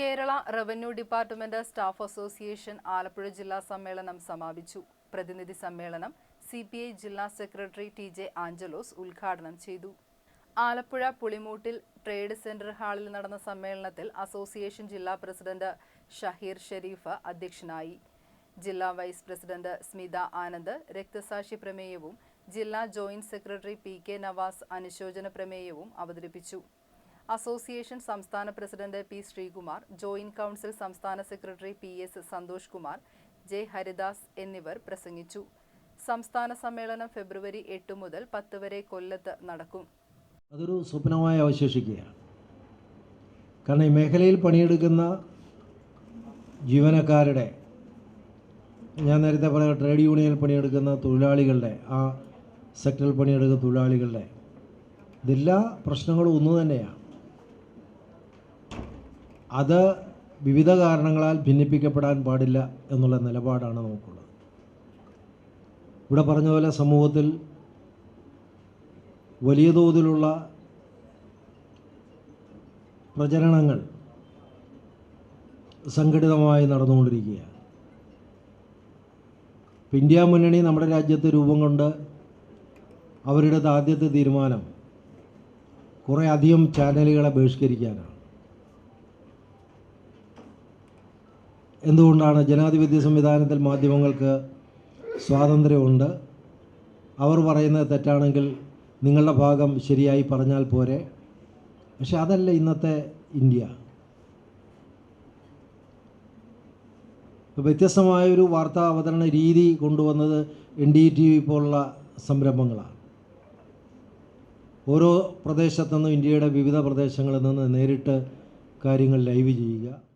Kerala revenue department staff association Alappuzha ജില്ലാ സമ്മേളനം സമാപിച്ചു. പ്രതിനിധി സമ്മേളനം സി പി ഐ ജില്ലാ സെക്രട്ടറി ടി ജെ ആഞ്ചലോസ് ഉദ്ഘാടനം ചെയ്തു. ആലപ്പുഴ പുളിമൂട്ടിൽ ട്രേഡ് സെന്റർ ഹാളിൽ നടന്ന സമ്മേളനത്തിൽ അസോസിയേഷൻ ജില്ലാ പ്രസിഡന്റ് ഷഹീർ ഷെരീഫ് അധ്യക്ഷനായി. ജില്ലാ വൈസ് പ്രസിഡന്റ് സ്മിത ആനന്ദ് രക്തസാക്ഷി പ്രമേയവും ജില്ലാ joint secretary P K Navas അനുശോചന പ്രമേയവും അവതരിപ്പിച്ചു. അസോസിയേഷൻ സംസ്ഥാന president P Sreekumar joint council സംസ്ഥാന secretary P S Santhosh Kumar J Haridas എന്നിവർ പ്രസംഗിച്ചു. സംസ്ഥാന സമ്മേളനം ഫെബ്രുവരി എട്ട് മുതൽ പത്ത് വരെ കൊല്ലത്ത് നടക്കും. അതൊരു സ്വപ്നമായി അവശേഷിക്കുകയാണ്. കാരണം ഈ മേഖലയിൽ പണിയെടുക്കുന്ന ജീവനക്കാരുടെ ഞാൻ നേരത്തെ പറഞ്ഞ ട്രേഡ് യൂണിയനിൽ പണിയെടുക്കുന്ന തൊഴിലാളികളുടെ ആ സെക്ടറിൽ പണിയെടുക്കുന്ന തൊഴിലാളികളുടെ ഇതെല്ലാ പ്രശ്നങ്ങളും ഒന്നു തന്നെയാണ്. അത് വിവിധ കാരണങ്ങളാൽ ഭിന്നിപ്പിക്കപ്പെടാൻ പാടില്ല എന്നുള്ള നിലപാടാണ് നമുക്കുള്ളത്. ഇവിടെ പറഞ്ഞ പോലെ സമൂഹത്തിൽ വലിയ തോതിലുള്ള പ്രചരണങ്ങൾ സംഘടിതമായി നടന്നുകൊണ്ടിരിക്കുകയാണ്. ഇന്ത്യ മുന്നണി നമ്മുടെ രാജ്യത്ത് രൂപം കൊണ്ട് അവരുടെ ആദ്യത്തെ തീരുമാനം കുറേ അധികം ചാനലുകളെ ബഹിഷ്കരിക്കാനാണ്. എന്തുകൊണ്ടാണ് ജനാധിപത്യ സംവിധാനത്തിൽ മാധ്യമങ്ങൾക്ക് സ്വാതന്ത്ര്യമുണ്ട്? അവർ പറയുന്നത് തെറ്റാണെങ്കിൽ നിങ്ങളുടെ ഭാഗം ശരിയായി പറഞ്ഞാൽ പോരെ. പക്ഷെ അതല്ല ഇന്നത്തെ ഇന്ത്യ. വ്യത്യസ്തമായൊരു വാർത്താ അവതരണ രീതി കൊണ്ടുവന്നത് എൻ ഡി ടി വി പോലുള്ള സംരംഭങ്ങളാണ്. ഓരോ പ്രദേശത്തു നിന്നും ഇന്ത്യയുടെ വിവിധ പ്രദേശങ്ങളിൽ നിന്ന് നേരിട്ട് കാര്യങ്ങൾ ലൈവ് ചെയ്യുക.